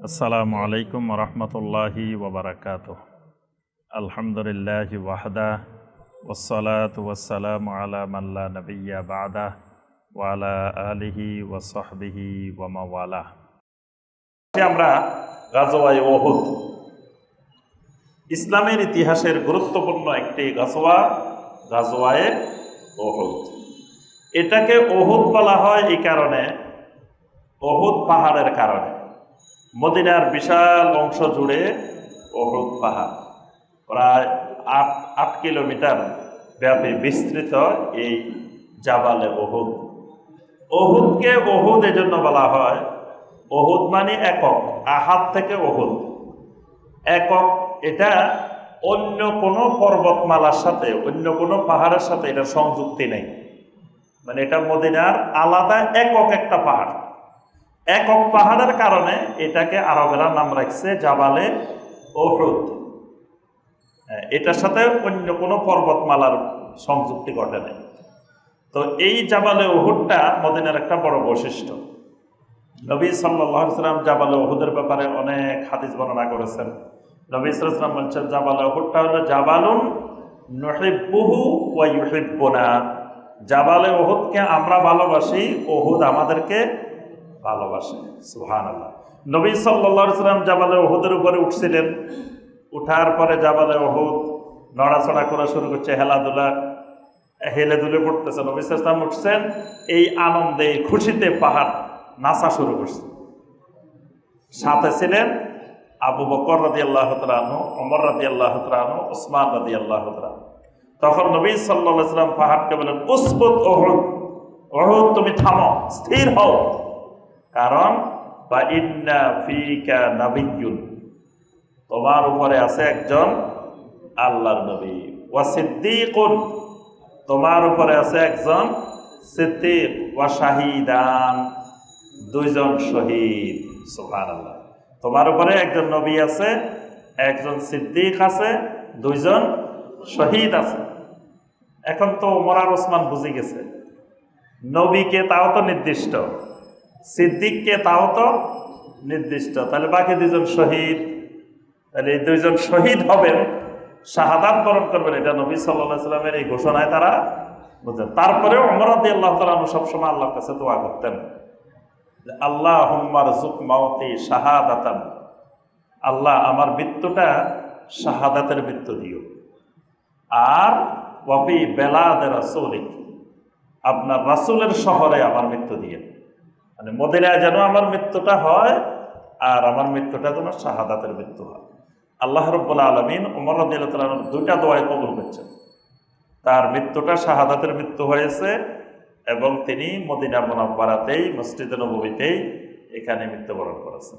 আসসালামু আলাইকুম রহমতুল্লাহি ওবরাকাত আলহামদুলিল্লাহ ওয়াহদা ওসলাত ওয়াসালাম আলা মাল্লা নবিয়া বাদা ওয়ালা আলিহি ওয়াসহবিহি ওয়ামাওয়ালা আমরা গাজওয়ায় ওহুদ ইসলামের ইতিহাসের গুরুত্বপূর্ণ একটি গাজওয়া, গাজওয়ায়ে ওহুদ এটাকে ওহুদ বলা হয় এই কারণে ওহুদ পাহাড়ের কারণে। মদিনার বিশাল অংশ জুড়ে ওহুদ পাহাড়। প্রায় আট আট কিলোমিটার ব্যাপী বিস্তৃত এই জাবালে ওহুদ ওহুদকে ওহুদ এজন্য বলা হয়। ওহুদ মানে একক আহাত থেকে ওহুদ একক এটা অন্য কোনো পর্বতমালার সাথে, অন্য কোনো পাহাড়ের সাথে এটা সংযুক্তি নেই। মানে এটা মদিনার আলাদা একক একটা পাহাড়। একক পাহাড়ের কারণে এটাকে আরবেরা নাম রাখছে জাবালে ওহুদ। হ্যাঁ, এটার সাথে অন্য কোনো পর্বতমালার সংযুক্তি ঘটে নাই। তো এই জাবালে ওহুদটা মদিনার একটা বড় বৈশিষ্ট্য। নবী সাল্লাম জাবালে ওহুদের ব্যাপারে অনেক হাদিস বর্ণনা করেছেন। নবী সাল্লাম বলছেন জাবালে ওহুদটা হলো জাবালুন নহিব্বুহু ওয়া ইউহিব্বুনা। জাবালে ওহুদকে আমরা ভালোবাসি ওহুদ আমাদেরকে ভালোবাসে সুহান আল্লাহ নবী সাল্লা সাল্লাম জাবালে ওহুদের উপরে উঠছিলেন। উঠার পরে জাবালে ওহুদ নড়াচড়া করা শুরু করছে হেলাধুলা হেলে দুলে পড়তেছে। নবী সাল্লাম উঠছেন, এই আনন্দে, খুশিতে পাহাড় নাচা শুরু করছে। সাথে ছিলেন আবু বকর রাদি আল্লাহ তালু অমর রাদি আল্লাহ তালু ওসমান রাদি আল্লাহ তখন নবী সাল্লাহ সাল্লাম পাহাড়কে বলেন উসবুত ওহুদ ওহুদ তুমি থামো, স্থির হও। কারণ বা ইন্না ফিকা নাবিয়ুন তোমার উপরে আছে একজন আল্লাহর নবী। ওয়া সিদ্দিকুন। তোমার উপরে আছে একজন সিদ্দিক। ওয়া শাহিদান। দুইজন শহীদ। সুবহানাল্লাহ। তোমার উপরে একজন নবী আছে, একজন সিদ্দিক আছে, দুইজন শহীদ আছে। এখন তো ওমর আর ওসমান বুঝে গেছে। নবীকে তাও তো নির্দিষ্ট। সিদ্দিককে তাও তো নির্দিষ্ট। তাহলে বাকি দুজন শহীদ, তাহলে এই দুইজন শহীদ হবেন, শাহাদাত বরণ করবেন, এটা নবী সাল্লাহ সাল্লামের এই ঘোষণায় তারা বুঝলেন তারপরেও অমরাদি আল্লাহ তালা সবসময় আল্লাহর কাছে দোয়া করতেন আল্লাহ হুম্মার জুক মাওতি শাহাদাতান, আল্লাহ আমার মৃত্যুটা শাহাদাতের মৃত্যু দিও। আর ওয়াফি বেলাদ রাসুলিক, আপনার রাসুলের শহরে আমার মৃত্যু দিয়ে। মানে মদিনায় যেন আমার মৃত্যুটা হয় আর আমার মৃত্যুটা যেন শাহাদাতের মৃত্যু হয়। আল্লাহ রব্বুল্লা আলমিন উমর রদিল্লাহ দুইটা দোয়াই কবুল করছেন। তার মৃত্যুটা শাহাদাতের মৃত্যু হয়েছে এবং তিনি মদিনা মোনাব্বারাতেই মসজিদ নবীতেই এখানে মৃত্যুবরণ করেছেন।